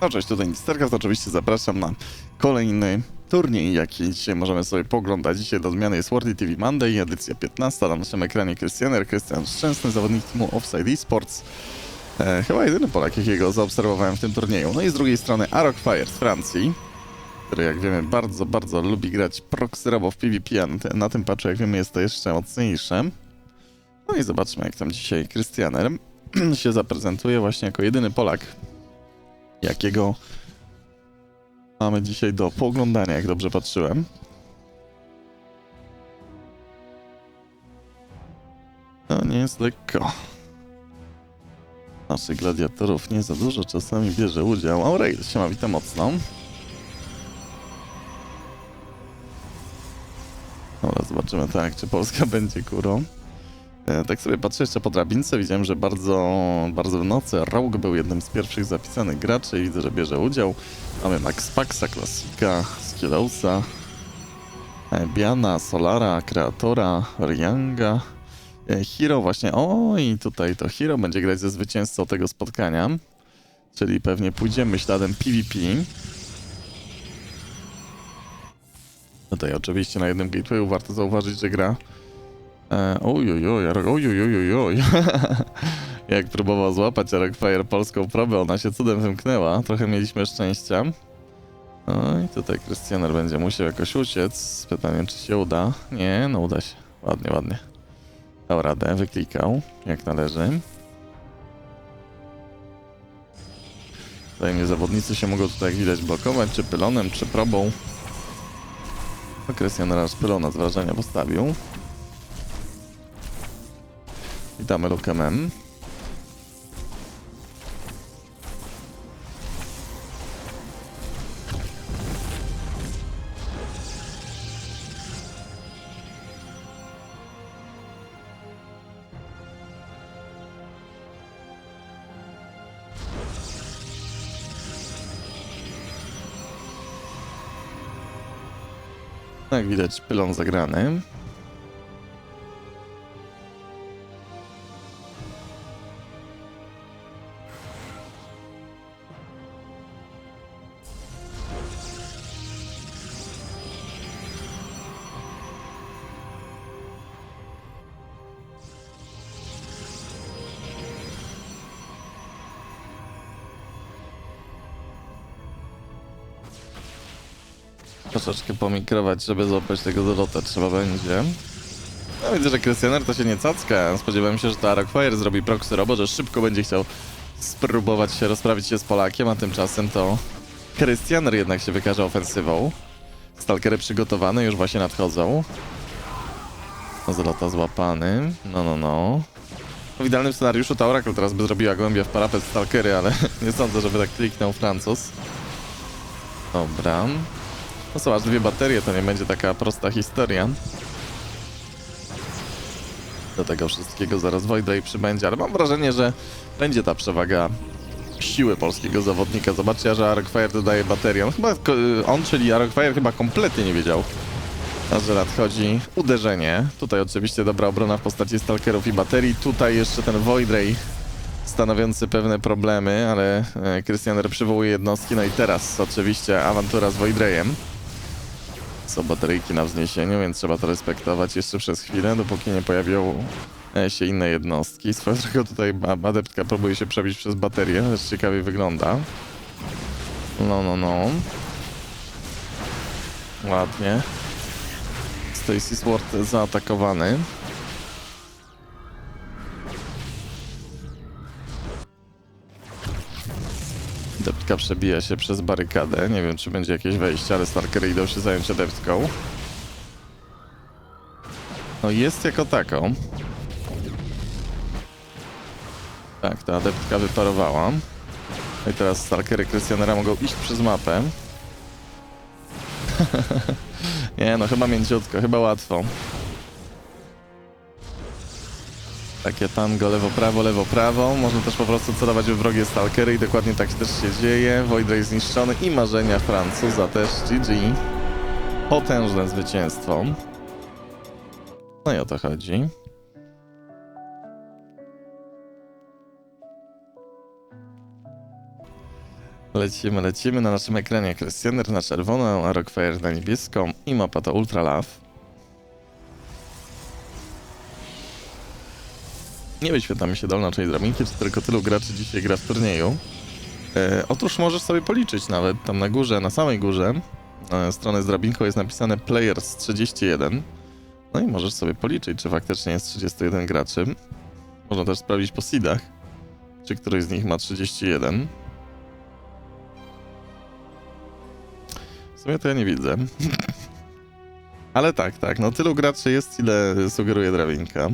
No cześć, tutaj Nistergas, oczywiście zapraszam na kolejny turniej, jaki dzisiaj możemy sobie poglądać. Dzisiaj do zmiany jest World TV Monday, edycja 15, na naszym ekranie Krystianer, Krystian Szczęsny, zawodnik teamu Offside Esports. E, chyba jedyny Polak, jakiego zaobserwowałem w tym turnieju. No i z drugiej strony Arok Fire z Francji, który jak wiemy bardzo, bardzo lubi grać proxy robo w PvP, a na tym patchu jak wiemy jest to jeszcze mocniejsze. No i zobaczmy jak tam dzisiaj Krystianer się zaprezentuje właśnie jako jedyny Polak, jakiego mamy dzisiaj do pooglądania, jak dobrze patrzyłem. To nie jest lekko. Naszych gladiatorów nie za dużo czasami bierze udział. Aurel, siema, witam mocno. Dobra, zobaczymy tak, czy Polska będzie kurą. E, Tak sobie patrzę jeszcze po drabince, widziałem, że bardzo, bardzo w nocy Rogue był jednym z pierwszych zapisanych graczy i widzę, że bierze udział. Mamy Max Paxa, Klasika, Skillausa, e, Biana, Solara, Kreatora, Ryanga, e, Hiro właśnie, o i tutaj to Hiro będzie grać ze zwycięzcą tego spotkania, czyli pewnie pójdziemy śladem PvP. Tutaj oczywiście na jednym gatewayu warto zauważyć, że gra Ojojoj, ojojojoj. Jak próbował złapać Arek Fire polską probę, ona się cudem wymknęła. Trochę mieliśmy szczęścia. No i tutaj Krystianer będzie musiał jakoś uciec. Z pytaniem, czy się uda. Nie, no uda się. Ładnie, ładnie. Dał radę, wyklikał, jak należy. Wzajemnie zawodnicy się mogą tutaj, jak widać, blokować, czy pylonem, czy probą. No, Krystianer aż pylona z wrażenia postawił. Witamy Lukemem. Jak widać, pylon zagrany. Troszeczkę pomikrować, żeby złapać tego Dorota trzeba będzie. No widzę, że Krystianer to się nie cacka. Spodziewałem się, że to Arokfire zrobi proxy robo, że szybko będzie chciał spróbować się rozprawić się z Polakiem, a tymczasem to Krystianer jednak się wykaże ofensywą. Stalkery przygotowane, już właśnie nadchodzą. No Zolota złapany. No, no, no. W idealnym scenariuszu ta Oracle teraz by zrobiła głębia w parapet Stalkery, ale nie sądzę, żeby tak kliknął Francuz. Dobra. No są aż dwie baterie, to nie będzie taka prosta historia. Do tego wszystkiego zaraz Wojda i przybędzie, ale mam wrażenie, że będzie ta przewaga siły polskiego zawodnika. Zobaczcie, że Arokfire dodaje baterię. On, chyba, on, czyli Arokfire chyba kompletnie nie wiedział, że nadchodzi uderzenie. Tutaj oczywiście dobra obrona w postaci stalkerów i baterii. Tutaj jeszcze ten Void Ray stanowiący pewne problemy, ale e, Krystianer przywołuje jednostki. No i teraz oczywiście awantura z Voidreyem. Są bateryjki na wzniesieniu, więc trzeba to respektować jeszcze przez chwilę, dopóki nie pojawią e, się inne jednostki. Swoją drogą tutaj adeptka próbuje się przebić przez baterię, lecz ciekawie wygląda. No, no, no. Ładnie. Stacy Sword zaatakowany. Deptka przebija się przez barykadę. Nie wiem, czy będzie jakieś wejście, ale Starkery idą się zająć adeptką. No jest jako taką. Tak, ta adeptka wyparowała. No i teraz Stalkery Krystianera mogą iść przez mapę. Nie no, chyba mięciutko, chyba łatwo. Takie tango lewo-prawo, lewo-prawo. Można też po prostu celować w wrogie stalkery i dokładnie tak też się dzieje. Voidray zniszczony i marzenia Francuza też GG. Potężne zwycięstwo. No i o to chodzi. Lecimy, lecimy na naszym ekranie Christianer na czerwoną, a Rockfire na niebieską i mapa to Ultra Love. Nie wyświetla mi się dolna część drabinki, tylko tylu graczy dzisiaj gra w turnieju. E, otóż możesz sobie policzyć nawet tam na górze, na samej górze e, strony z drabinką jest napisane Players 31. No i możesz sobie policzyć, czy faktycznie jest 31 graczy. Można też sprawdzić po seedach, czy któryś z nich ma 31. W sumie to ja nie widzę. Ale tak, tak, no tylu graczy jest, ile sugeruje drabinka.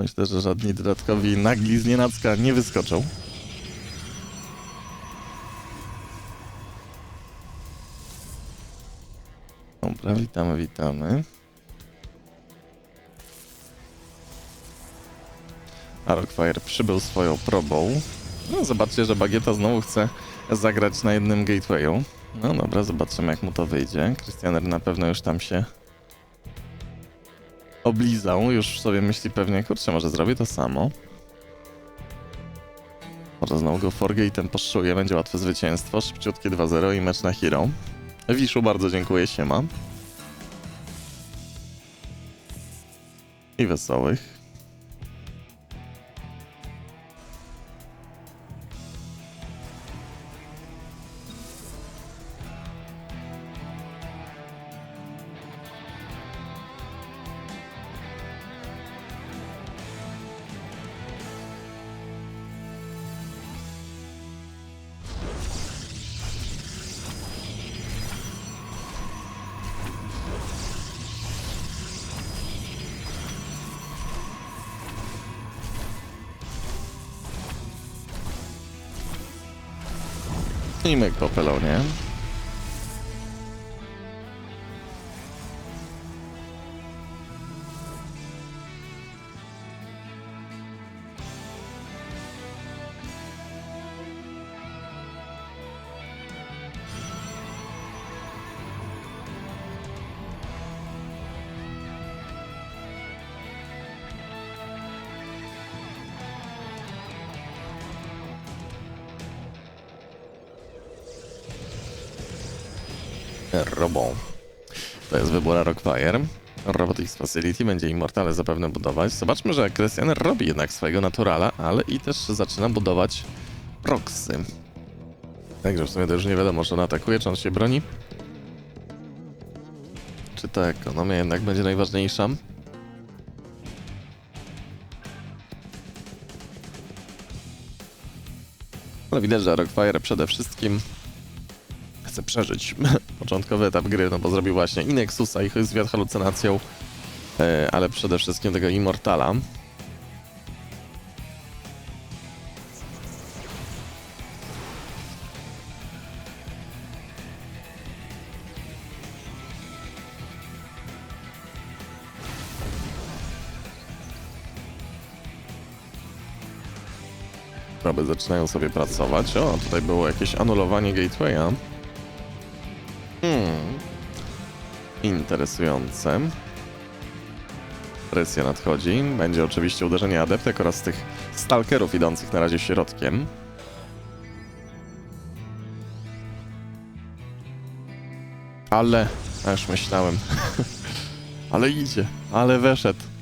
Myślę, że żadni dodatkowi nagli z nienacka nie wyskoczą. Dobra, witamy, witamy. A Rockfire przybył swoją probą. No, zobaczcie, że Bagieta znowu chce zagrać na jednym gatewayu. No dobra, zobaczymy jak mu to wyjdzie. Christianer na pewno już tam się oblizał. Już sobie myśli pewnie, kurczę, może zrobię to samo. Może znowu go forgate'em poszczuje, będzie łatwe zwycięstwo. Szybciutkie 2-0 i mecz na hero. Wiszu, bardzo dziękuję, siema. I wesołych. zacznijmy jak popelał, nie? Robą. To jest wybór Rockfire. Robotics Facility będzie Immortale zapewne budować. Zobaczmy, że Christian robi jednak swojego naturala, ale i też zaczyna budować proxy. Także w sumie to już nie wiadomo, czy on atakuje, czy on się broni. Czy ta ekonomia jednak będzie najważniejsza? Ale widać, że Rockfire przede wszystkim chce przeżyć początkowy etap gry, no bo zrobił właśnie i Nexusa, i halucynacją, e, ale przede wszystkim tego Immortala. Zaczynają sobie pracować. O, tutaj było jakieś anulowanie gatewaya. Hmm. Interesujące. Presja nadchodzi. Będzie oczywiście uderzenie adeptek oraz tych stalkerów idących na razie środkiem. Ale, a już myślałem. ale idzie, ale weszedł.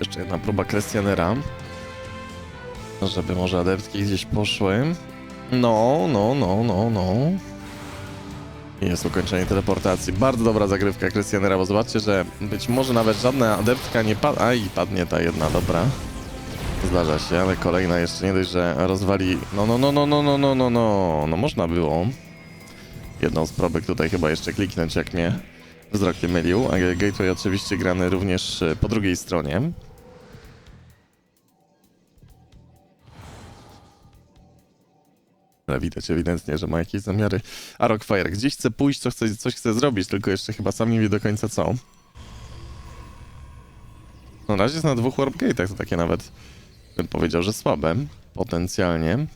Jeszcze jedna próba Krystianera. Żeby może adeptki gdzieś poszły. No, no, no, no, no. Jest ukończenie teleportacji. Bardzo dobra zagrywka Krystianera, bo zobaczcie, że być może nawet żadna adeptka nie padnie. A i padnie ta jedna, dobra. Zdarza się, ale kolejna jeszcze nie dość, że rozwali. No, no, no, no, no, no, no, no, no. No można było. Jedną z probek tutaj chyba jeszcze kliknąć, jak mnie wzrok nie mylił. Gateway oczywiście grany również e, po drugiej stronie. Ale widać ewidentnie, że ma jakieś zamiary. A Rockfire gdzieś chce pójść, co chce, coś chce zrobić, tylko jeszcze chyba sam nie wie do końca co. No na razie jest na dwóch Warp Gate'ach, to takie nawet bym powiedział, że słabe, potencjalnie.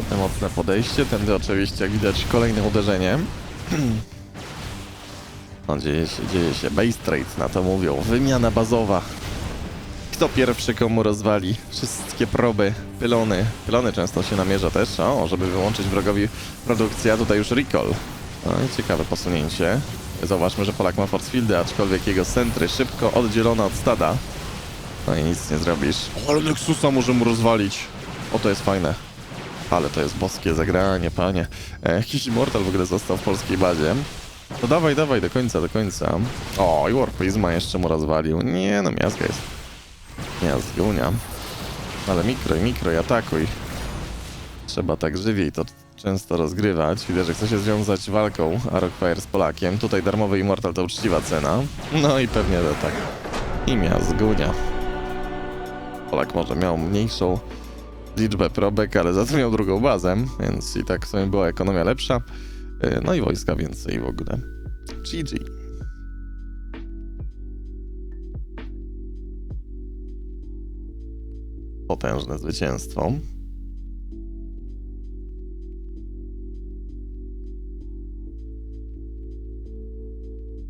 Potem mocne podejście, tędy oczywiście jak widać kolejne uderzenie. No dzieje się, dzieje się. Base trade na to mówią. Wymiana bazowa. Kto pierwszy komu rozwali? Wszystkie proby, pylony. Pylony często się namierza też, o, żeby wyłączyć wrogowi produkcję, a tutaj już recall. No i ciekawe posunięcie. Zauważmy, że Polak ma force fieldy, aczkolwiek jego centry szybko oddzielone od stada. No i nic nie zrobisz. O, ale Nexusa może mu rozwalić. O, to jest fajne. Ale to jest boskie zagranie, panie. E, jakiś Immortal w ogóle został w polskiej bazie. To dawaj, dawaj, do końca, do końca. O, i Warprisma jeszcze mu rozwalił. Nie no, miazga jest. Miazgunia. Ale mikro i mikro i atakuj. Trzeba tak żywiej to często rozgrywać. Widać, że chce się związać walką Rockfire z Polakiem. Tutaj darmowy Immortal to uczciwa cena. No i pewnie, że tak. I miazgunia. Polak może miał mniejszą liczbę probek, ale za to miał drugą bazę, więc i tak w sumie była ekonomia lepsza. Yy, No i wojska więcej w ogóle. GG. Potężne zwycięstwo.